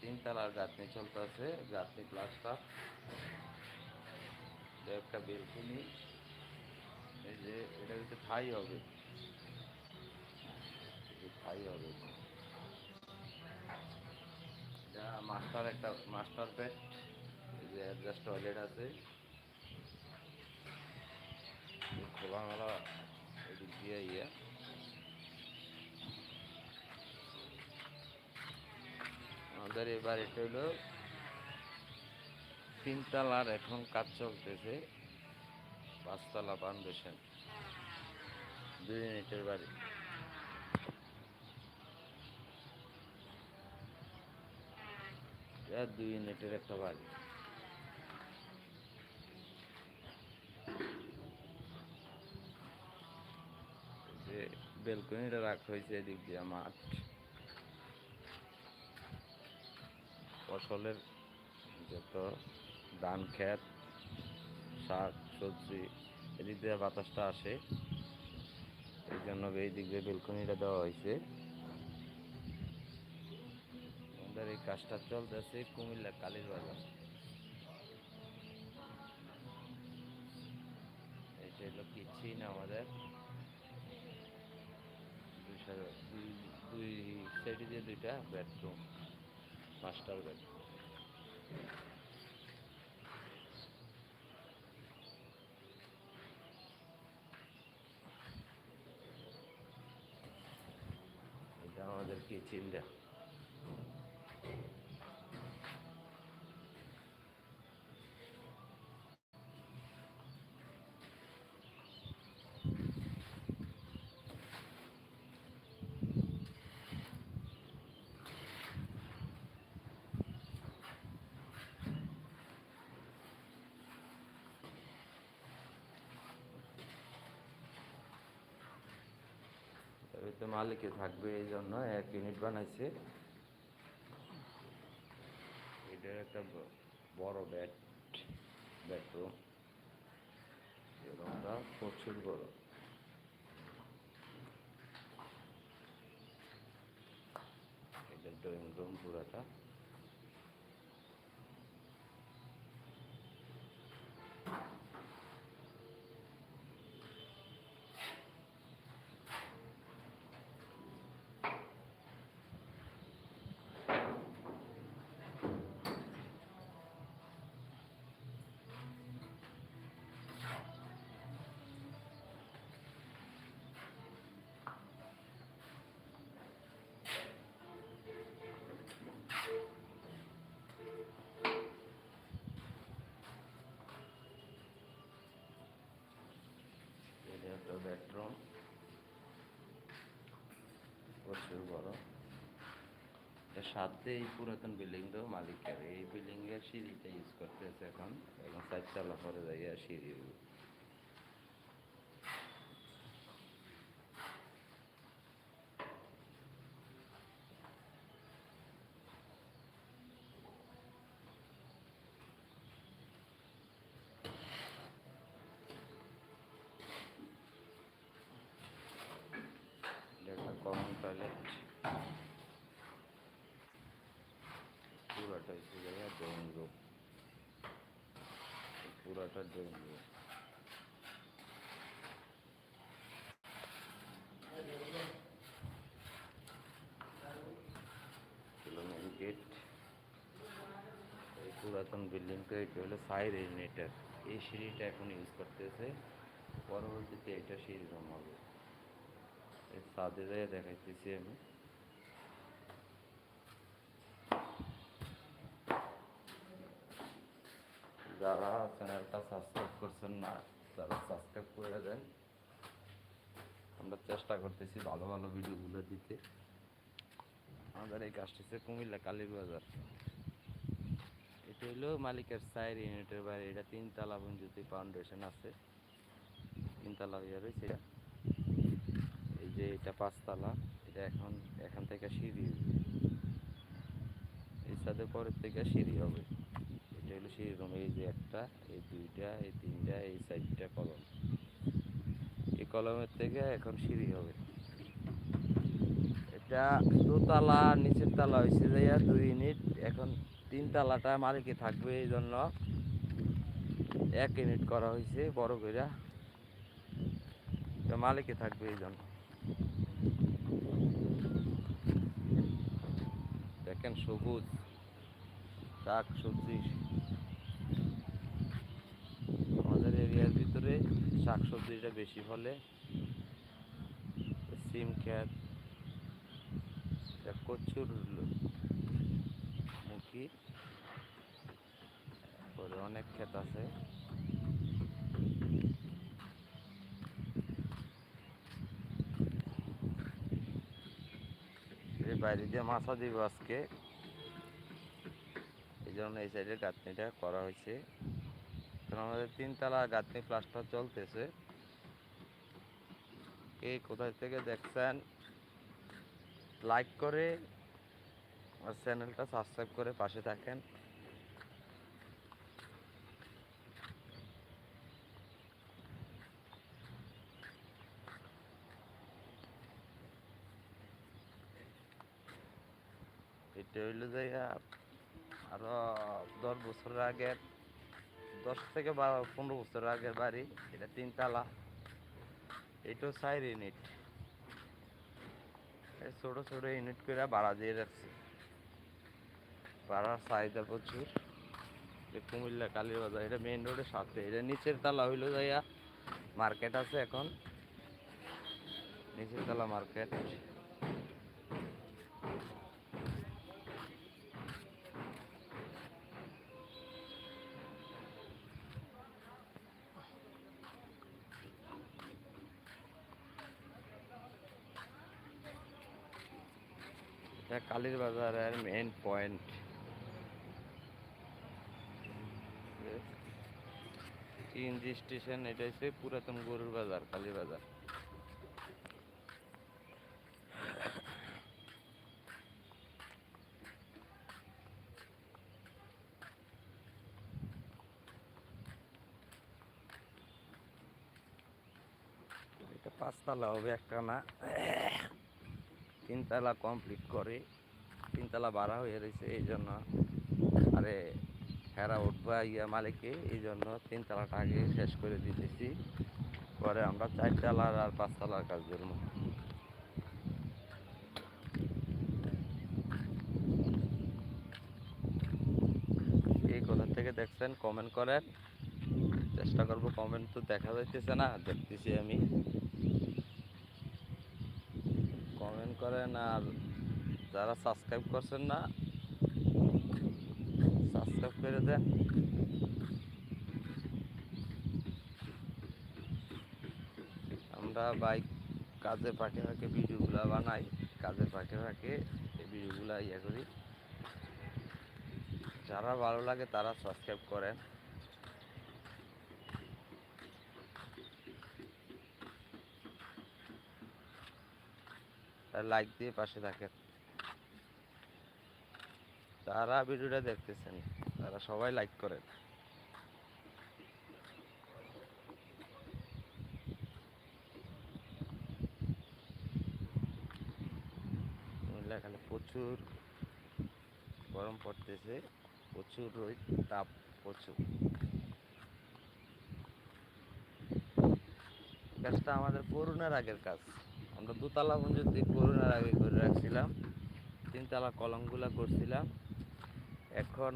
তিনতলার গাঁথনি চলতেছে, গাঁথনি প্লাস্টার একটা বেলকুনি এই যে এটা হচ্ছে ঠাই হবে। ঠাই হবে। এটা মাস্টার একটা মাস্টার বেড এই যে অ্যাডজাস্ট টয়লেট আছে। খোলামেলা এদিক দিয়ে ইয়ে। আমাদের এবার এটা হলো তিনতলার এখন কাজ চলতেছে, পাঁচতলা ফাউন্ডেশন দুই ইউনিটের বাড়ি। দুই ইউনিটের একটা বাড়ি। যে বেলকনিটা রাখা হয়েছে এদিক দিয়ে মাঠ। ফসলের যত ধান, ক্ষেত, শাক, সবজি, এদিক দিয়ে বাতাসটা আসে। এই জন্য এই দিক দিয়ে বেলকনিটা দেওয়া হয়েছে। আমাদের এই কাজটা চলতেছে কুমিল্লা কালীর বাজার। এটা হলো না আমাদের। দুই সাইডে দিয়ে দুইটা বেডরুম মাস্টার বেড এটা আমাদের কিচেনটা তো মালিকে থাকবে এই জন্য এক ইউনিট বানাইছে। এটার একটা বড় ব্যাট ব্যাটরুম রুমটা প্রচুর বড়। এটা ড্রয়িং রুম পুরাটা এটা একটা বেডরুম প্রচুর বড়। এটা সাথে এই পুরাতন বিল্ডিং বিল্ডিংটাও মালিকের। এই বিল্ডিং এর সিঁড়িটা ইউজ করতেছে এখন এখন চারতলা পরে যাইয়া সিঁড়ি এটা একটা কমন টয়লেট পুরাটা হচ্ছে জায়গায় ড্রয়িং রুম পুরাটা ড্রয়িং রুম গেট এই পুরাতন বিল্ডিংটা এটা হলো ফায়ার ইউনিটের এই সিঁড়িটা এখন ইউজ করতেছে পরবর্তীতে এটা সিঁড়ি রুম হবে এই সাদে যায় দেখাইতেছি আমি যারা চ্যানেলটা সাবস্ক্রাইব করছেন না তারা সাবস্ক্রাইব করে দেন। আমরা চেষ্টা করতেছি ভালো ভালো ভিডিওগুলো দিতে। আমাদের এই কাজটি হচ্ছে কুমিল্লা কালীর বাজার এটা হলো মালিকের সাইড ইউনিটের বাইরে এটা তিনতলা পর্যন্ত ফাউন্ডেশন আছে। তিনতলা হয়ে রয়েছে এই যে এটা পাঁচতলা, এটা এখন, এখান থেকে সিঁড়ি। এই সাথে পরের থেকে সিঁড়ি হবে। এটা হলো রুম এই যে একটা, এই দুইটা, এই তিনটা, এই চারটা কলম। এই কলমের থেকে এখন সিঁড়ি হবে। এটা দোতলা, নিচের তলা হয়েছে যাইয়া দুই ইউনিট। এখন তিন তালাটা মালিকে থাকবে, এই জন্য এক ইউনিট করা হয়েছে, বড় এটা মালিকে থাকবে, এই জন্য। দেখেন সবুজ, শাক সবজি। এরিয়ার ভিতরে শাক সবজিটা বেশি ফলে। সিম এটা কচুর মুখী অনেক ক্ষেত আছে। বাইরে দিয়ে মাছা দিব আজকে। এই জন্য এই সাইডে গাঁথনিটা করা হয়েছে। কারণ আমাদের তিনতলা গাঁথনি প্লাস্টার চলতেছে। কে কোথায় থেকে দেখছেন লাইক করে আর চ্যানেলটা সাবস্ক্রাইব করে পাশে থাকেন। এটা হইল যে আরও দশ বছর আগের দশ থেকে বারো, পনেরো বছর আগের বাড়ি, এটা তিনতলা। এটাও চার ইউনিট। ছোট ছোট ইউনিট করে ভাড়া দিয়ে রাখছি। ভাড়ার চাহিদা প্রচুর। কুমিল্লা কালীবাজার, এটা মেইন রোডের সাথে। এটা নিচের তলা হইল যাইয়া মার্কেট আছে এখন। নিচের তলা মার্কেট এটা কালীর বাজারের মেইন পয়েন্ট সিএনজি স্টেশন এটা হচ্ছে পুরাতন গরুর বাজার কালীর বাজার। এটা পাঁচতলা হবে একটা না তিনতলা কমপ্লিট করে। তিনতলা বাড়া হয়ে রয়েছে, এই জন্য। আরে, হেরা উঠবা ইয়া মালিকে এই জন্য তিনতলাটা আগে শেষ করে দিতেছি। পরে আমরা চারতলার আর পাঁচতলার কাজ করব এই কোথা থেকে দেখছেন কমেন্ট করেন। চেষ্টা করব কমেন্ট তো দেখা যাইতেছে না, দেখতেছি আমি। কমেন্ট করেন আর যারা সাবস্ক্রাইব করছেন না সাবস্ক্রাইব করে দেন। আমরা বাইক কাজে ফাঁকে ফাঁকে ভিডিওগুলো বানাই কাজে ফাঁকে ফাঁকে এই ভিডিওগুলো ইয়ে করি। যারা ভালো লাগে তারা সাবস্ক্রাইব করেন। লাইক দিয়ে পাশে থাকেন। যারা ভিডিওটা দেখতেছেন, তারা সবাই লাইক করেন। এখানে প্রচুর গরম পড়তেছে, প্রচুর রোদ, তাপ প্রচুর। কাজটা আমাদের করোনার আগের কাজ। আমরা দুতলা পর্যন্ত করোনার আগে করে রাখছিলাম, তিনতলা কলমগুলা করছিলাম। এখন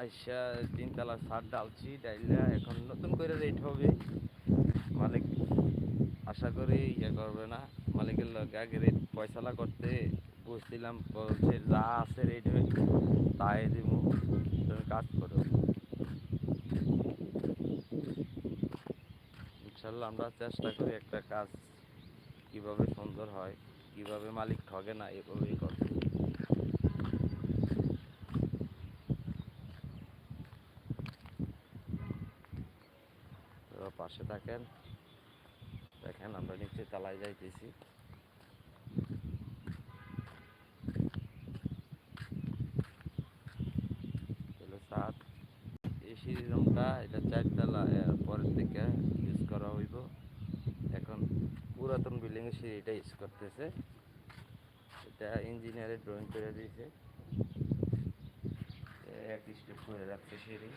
আইসা তিনতলা ছাদ ডালছি ডাইলা এখন নতুন করে রেট হবে। মালিক আশা করি ইয়ে করবে না। মালিকের লগে আগে রেট পয়সালা করতে বুঝছিলাম বলছে যা আছে রেট হয়ে তাই দিব তুমি কাজ করো। ইনশাল্লাহ আমরা চেষ্টা করি একটা কাজ কীভাবে সুন্দর হয়, কীভাবে মালিক ঠগে না, এভাবেই করতে তো পাশে থাকেন। দেখেন, আমরা নিচে চালাই যাইতেছি। সাত। এসি রুমটা এটা চারতলা পরের থেকে ইউজ করা হইব। এখন পুরাতন বিল্ডিং এ সিঁড়িটা ইউজ করতেছে। এটা ইঞ্জিনিয়ারের ড্রয়িং করে দিয়েছে। এক স্টেপ করে রাখছে সিঁড়ি।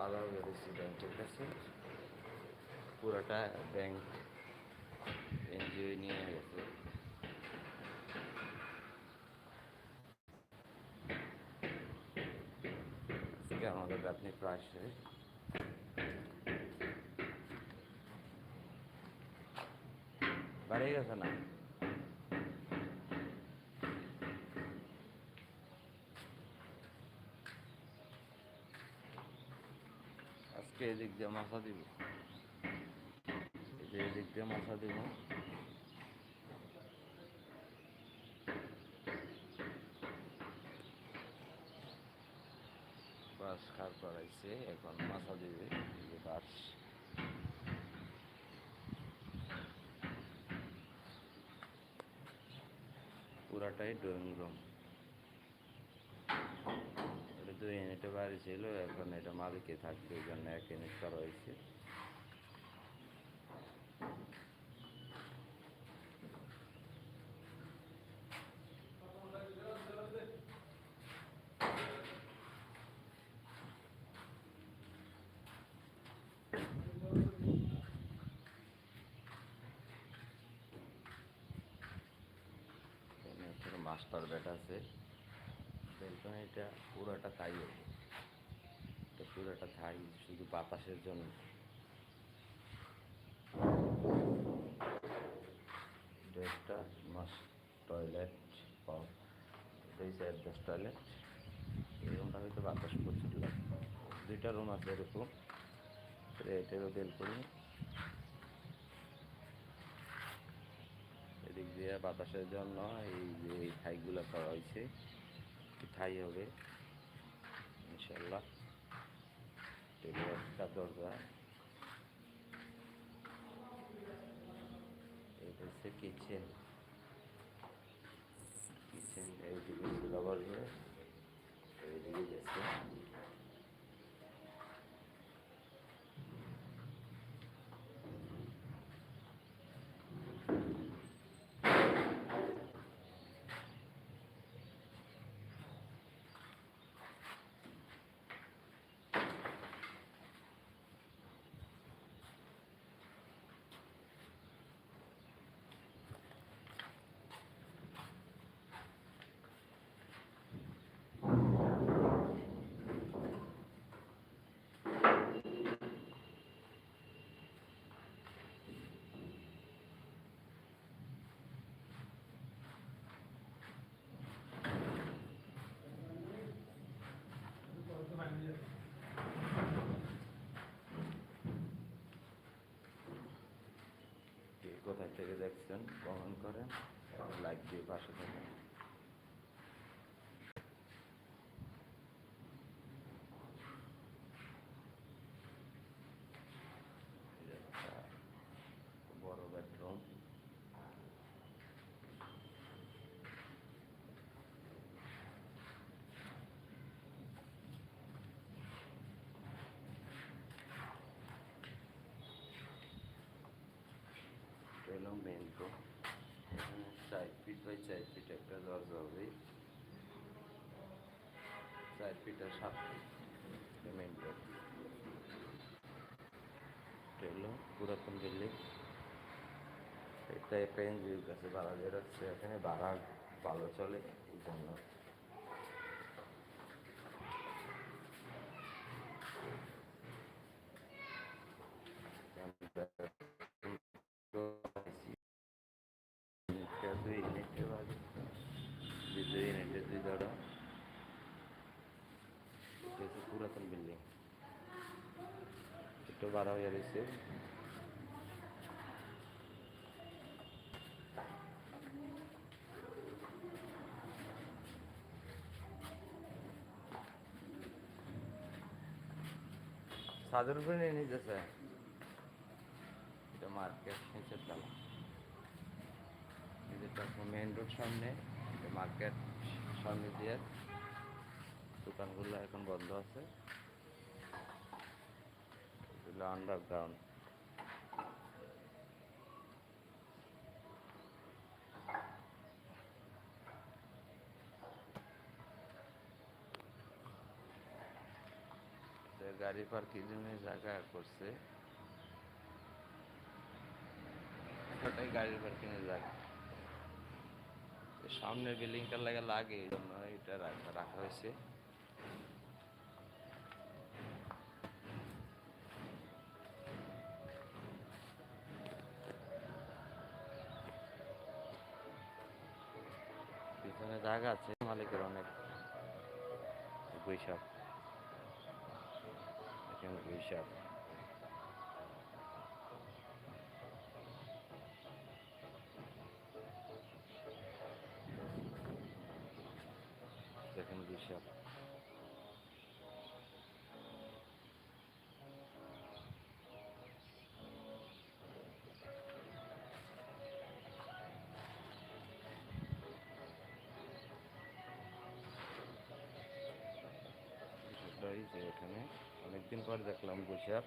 ভালো হবে ব্যাংকের কাছে। পুরোটা ব্যাংক এনজিও নিয়ে গেছে। আজকে আমাদের গাঁথনি প্রায় শেষ। গেছে না আজকে এদিক দিয়ে মাথা দিব। এই যে এদিক দিয়ে মাথা দিব। বাস খার করাইছে, এখন মাথা দিবে বাস পুরাটাই ড্রয়িং রুম। এটা বাড়ি ছিল, এখন এটা মালিকে থাকবে ওই জন্য এক ইউনিট করা হয়েছে। মাস্টার বেড আছে। বেলকনিটা পুরোটা থাই হবে এটা পুরোটা থাই শুধু বাতাসের জন্য। একটা মাস টয়লেট সাইড দশ টয়লেট এই রুমটা হয়তো বাতাস প্রচুর দুইটা রুম আছে এরকম। এটারও বেলকনি এদিক দিয়ে বাতাসের জন্য এই যে এই ঠাইগুলো করা হয়েছে। ঠাই হবে। ইনশাল্লাহ এটা একটা দরজা। এটা হচ্ছে কিচেন। কিচেন এইদিকে বলবে এইদিকে গেছে কে কোথায় থেকে দেখছেন কমেন্ট করেন লাইক দিয়ে পাশে থাকেন এই যে একটা বড় বেডরুম এলো মেন এখানে চার ফিট বাই চার ফিট একটা দরজা হবে চার ফিট আর সাত ফিট মেন এটা এলো পুরাতন দিল্লি এটা একটা এনজিওর কাছে ভাড়া এখানে ভাড়া ভালো চলে এই জন্য এটা দুই ইউনিটের বাজে যে দুই ইউনিটের দুই দড়া এটা হচ্ছে পুরাতন বিল্ডিং বাড়া হয়ে রয়েছে ছাদের উপরে নিয়ে নিতেছে। এটা মার্কেট নিচের তলা। মেন রোড সামনে মার্কেট সামনে দিয়ে দোকানগুলো এখন বন্ধ আছে। এগুলো আন্ডারগ্রাউন্ড গাড়ি পার্কিং এর জায়গা করছে ওটাই গাড়ি পার্কিং এর জায়গা এই সামনের বিল্ডিংটা লাগে লাগে এই জন্য এটা রাখা রাখা হয়েছে জায়গা আছে মালিকের অনেক বৈশাখ এখানে বৈশাখ সেটাই এখানে। অনেকদিন পর দেখলাম বৈশাখ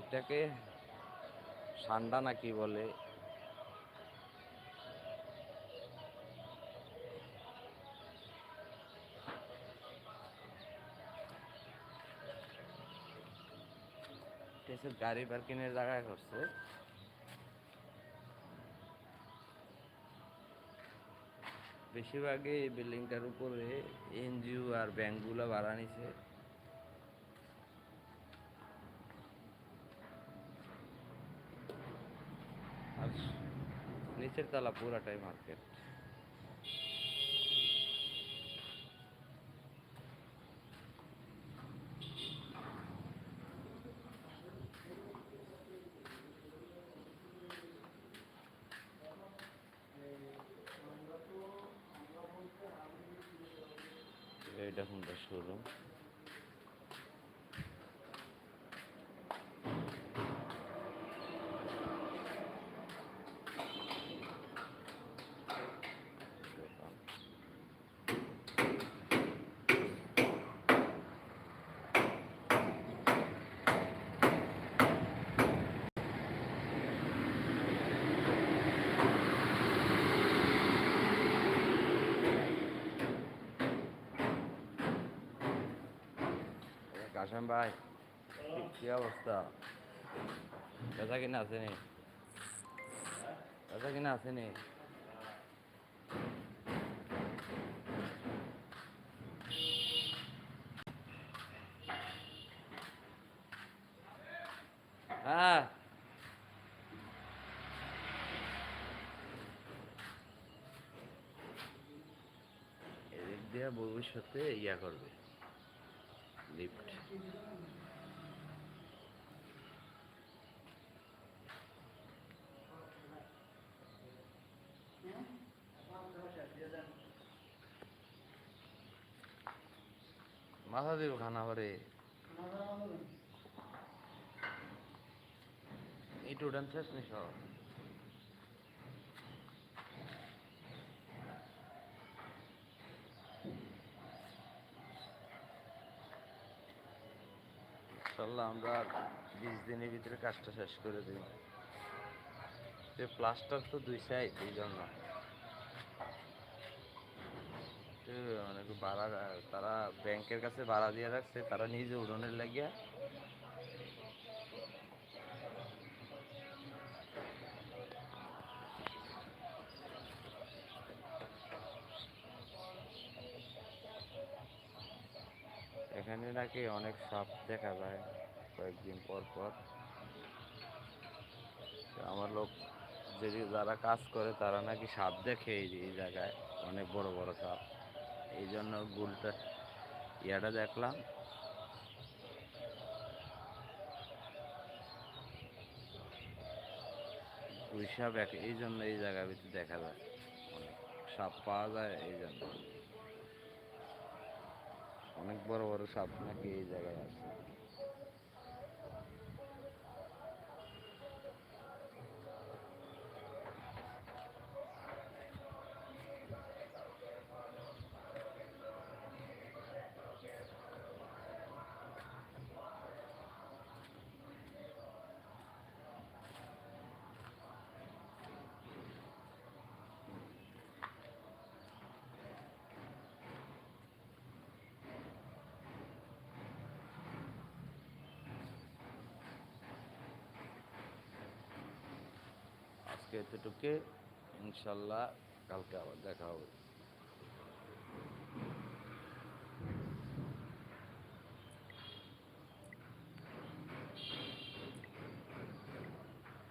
এটাকে সান্ডা নাকি বলে। গাড়ি পার্কিং এর জায়গা করছে বেশিরভাগই এই বিল্ডিংটার উপরে এনজিও আর ব্যাংকগুলো ভাড়া নিছে। আর নিচের তলা পুরাটাই মার্কেট কাশেম ভাই, কি- অবস্থা? বেচা কিনা আছে নি? বেচা কিনা আছে নি? হ্যাঁ। এদিক দিয়ে ভবিষ্যতে ইয়া করবে। মাথা দিব খানা পরে এইটু উঠান শেষ নি সব। ইনশাল্লাহ আমরা বিশ দিনের ভিতরে কাজটা শেষ করে দিই। সে প্লাস্টার তো দুই সাইড এই জন্য। অনেক ভাড়া, তারা ব্যাংকের কাছে ভাড়া দিয়ে রাখছে, তারা নিজে উড়নের লাগিয়া এখানে নাকি অনেক সাপ দেখা যায় কয়েকদিন পর পর। আমার লোক যদি যারা কাজ করে, তারা নাকি সাপ দেখে এই জায়গায় অনেক বড় বড় সাপ। এই জন্য গুলটা ইয়াটা দেখলাম। সাপ এই জন্য এই জায়গার ভিতরে দেখা যায়। অনেক সাপ পাওয়া যায় এই জন্য। অনেক বড় বড় সাপ নাকি এই জায়গায় আছে আজকে এতটুকু। ইনশাল্লাহ কালকে আবার দেখা হবে।